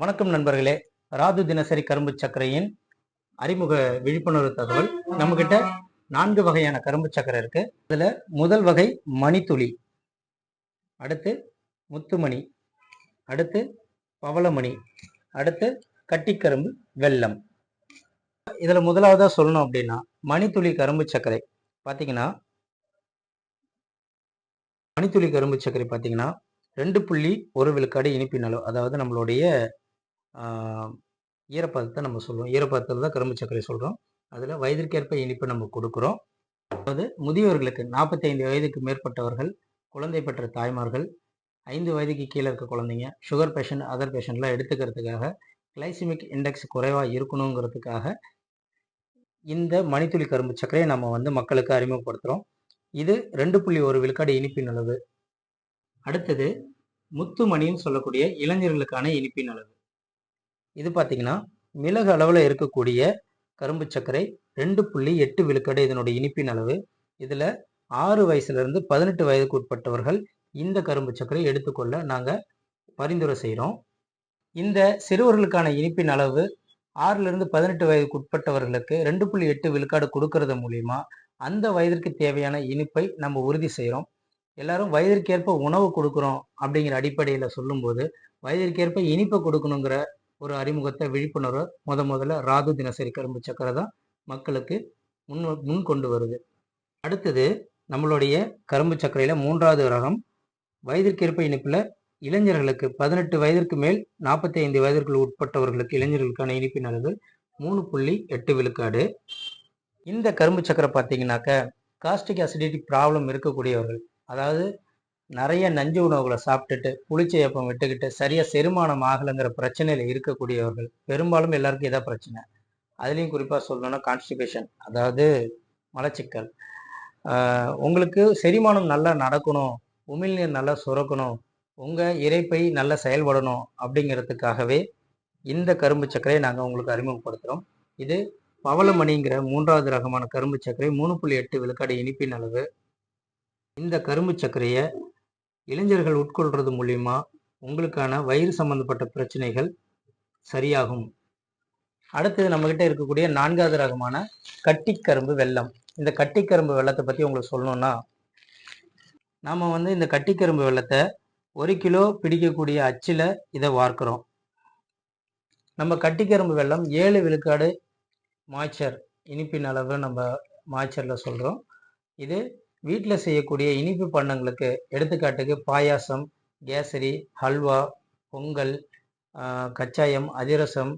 வணக்கம் நண்பர்களே. ராது தினசரி கரும்பு சர்க்கரையின் அறிமுக விழிப்புணர்வு தகவல். நம்மக்கிட்ட நான்கு வகையான கரும்பு சர்க்கரை இருக்கு. இதுல முதல் வகை மணித்துளி அடுத்து முத்துமணி அடுத்து பவளமணி அடுத்து கட்டிக்கரும்பு வெல்லம். இதுல முதலாவதா சொல்லணும் அப்படின்னா மணித்துளி கரும்பு சர்க்கரை பார்த்தீங்கன்னா மணித்துளி கரும்பு சர்க்கரை பார்த்தீங்கன்னா ரெண்டு புள்ளி ஒரு விழுக்காடு இனிப்பின் அளவு அதாவது நம்மளுடைய ஈரப்பதத்தை நம்ம சொல்லுவோம் ஈரப்பதத்தில் தான் கரும்பு சர்க்கரை சொல்கிறோம் அதில் வயதிற்கேற்ப இனிப்பு நம்ம கொடுக்குறோம். அதாவது முதியோர்களுக்கு நாற்பத்தைந்து வயதுக்கு மேற்பட்டவர்கள் குழந்தை பெற்ற தாய்மார்கள் ஐந்து வயதுக்கு கீழே இருக்க குழந்தைங்க சுகர் பேஷண்ட் அதர் பேஷண்ட்லாம் எடுத்துக்கிறதுக்காக கிளைசிமிக் இண்டெக்ஸ் குறைவாக இருக்கணுங்கிறதுக்காக இந்த மணித்துளி கரும்பு சர்க்கரையை நம்ம வந்து மக்களுக்கு அறிமுகப்படுத்துகிறோம் இது ரெண்டு புள்ளி ஒரு விழுக்காடு இனிப்பின் அளவு. அடுத்தது முத்துமணின்னு சொல்லக்கூடிய இளைஞர்களுக்கான இனிப்பின் அளவு. இது பார்த்தீங்கன்னா மிளகு அளவில் இருக்கக்கூடிய கரும்பு சர்க்கரை ரெண்டு புள்ளி எட்டு விழுக்காடு இதனுடைய இனிப்பின் அளவு. இதில் ஆறு வயசுலேருந்து பதினெட்டு வயதுக்கு உட்பட்டவர்கள் இந்த கரும்பு சர்க்கரை எடுத்துக்கொள்ள நாங்கள் பரிந்துரை செய்கிறோம் இந்த சிறுவர்களுக்கான இனிப்பின் அளவு ஆறிலிருந்து பதினெட்டு வயதுக்கு உட்பட்டவர்களுக்கு ரெண்டு புள்ளி எட்டு விழுக்காடு கொடுக்கறது மூலிமா அந்த வயதிற்கு தேவையான இனிப்பை நம்ம உறுதி செய்கிறோம் எல்லாரும் வயதிற்கேற்ப உணவு கொடுக்குறோம் அப்படிங்கிற அடிப்படையில் சொல்லும்போது வயதிற்கேற்ப இனிப்பை கொடுக்கணுங்கிற ஒரு அறிமுகத்தை விழிப்புணர்வை முத முதல்ல ராகு தினசரி கரும்பு சக்கரை தான் மக்களுக்கு முன் முன் கொண்டு வருது. அடுத்தது நம்மளுடைய கரும்பு சக்கரையில் மூன்றாவது ரகம் வயதிற்கேற்ப இனிப்பில் இளைஞர்களுக்கு பதினெட்டு வயதிற்கு மேல் நாற்பத்தி ஐந்து வயதிற்கு உட்பட்டவர்களுக்கு இளைஞர்களுக்கான இனிப்பின் அளவு மூணு புள்ளி எட்டு விழுக்காடு. இந்த கரும்பு சக்கரை பார்த்தீங்கன்னாக்க காஸ்டிக் அசிடிட்டி ப்ராப்ளம் இருக்கக்கூடியவர்கள் அதாவது நிறைய நஞ்சு உணவுகளை சாப்பிட்டுட்டு புளிச்சையப்பம் விட்டுக்கிட்டு சரியாக செரிமானம் ஆகலைங்கிற பிரச்சனையில் இருக்கக்கூடியவர்கள் பெரும்பாலும் எல்லாருக்கும் இதான் பிரச்சனை. அதுலேயும் குறிப்பாக சொல்லணும்னா கான்ஸ்டிபேஷன் அதாவது மலச்சிக்கல். உங்களுக்கு செரிமானம் நல்லா நடக்கணும் உமிழ்நீர் நல்லா சுரக்கணும் உங்கள் இறைப்பை நல்லா செயல்படணும் அப்படிங்கிறதுக்காகவே இந்த கரும்பு சர்க்கரையை நாங்கள் உங்களுக்கு அறிமுகப்படுத்துகிறோம் இது பவளமணிங்கிற மூன்றாவது ரகமான கரும்பு சர்க்கரை மூணு புள்ளி எட்டு விழுக்காடு இனிப்பின் அளவு. இந்த கரும்பு சர்க்கரையை இளைஞர்கள் உட்கொள்றது மூலியமா உங்களுக்கான வயிறு சம்பந்தப்பட்ட பிரச்சனைகள் சரியாகும். அடுத்தது நம்மகிட்ட இருக்கக்கூடிய நான்காவது ரகமான கட்டிக்கரும்பு வெள்ளம் இந்த கட்டிக்கரும்பு வெள்ளத்தை பற்றி உங்களுக்கு சொல்லணும்னா நாம வந்து இந்த கட்டிக்கரும்பு வெள்ளத்தை ஒரு கிலோ பிடிக்கக்கூடிய அச்சில் இதை வார்க்கிறோம். நம்ம கட்டிக்கரும்பு வெள்ளம் ஏழு விழுக்காடு மாய்ச்சர் இனிப்பின் அளவு நம்ம மாய்ச்சரில் சொல்கிறோம் இது வீட்டில் செய்யக்கூடிய இனிப்பு பண்டங்களுக்கு எடுத்துக்காட்டுக்கு பாயாசம் கேசரி ஹல்வா பொங்கல் கச்சாயம் அதிரசம்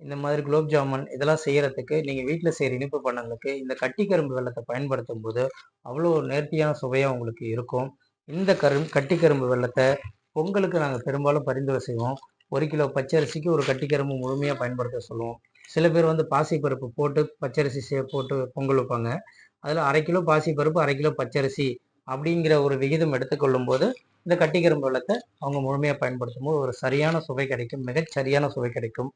இந்த மாதிரி குலோப் ஜாமுன் இதெல்லாம் செய்கிறதுக்கு நீங்கள் வீட்டில் செய்கிற இனிப்பு பண்டங்களுக்கு இந்த கட்டிக்கரும்பு வெள்ளத்தை பயன்படுத்தும் போது அவ்வளோ நேர்த்தியான சுவையாக உங்களுக்கு இருக்கும். இந்த கரும் கட்டிக்கரும்பு வெள்ளத்தை பொங்கலுக்கு நாங்கள் பெரும்பாலும் பரிந்துரை செய்வோம். ஒரு கிலோ பச்சரிசிக்கு ஒரு கட்டிக்கரும்பு முழுமையாக பயன்படுத்த சொல்லுவோம். சில பேர் வந்து பாசிப்பருப்பு போட்டு பச்சரிசி செய்ய போட்டு பொங்கல் வைப்பாங்க. அதில் அரை கிலோ பாசிப்பருப்பு அரை கிலோ பச்சரிசி அப்படிங்கிற ஒரு விகிதம் எடுத்துக்கொள்ளும் போது இந்த கட்டிக்கரும்பு வெள்ளத்தை அவங்க முழுமையாக பயன்படுத்தும் போது ஒரு சரியான சுவை கிடைக்கும் மிகச் சரியான சுவை கிடைக்கும்.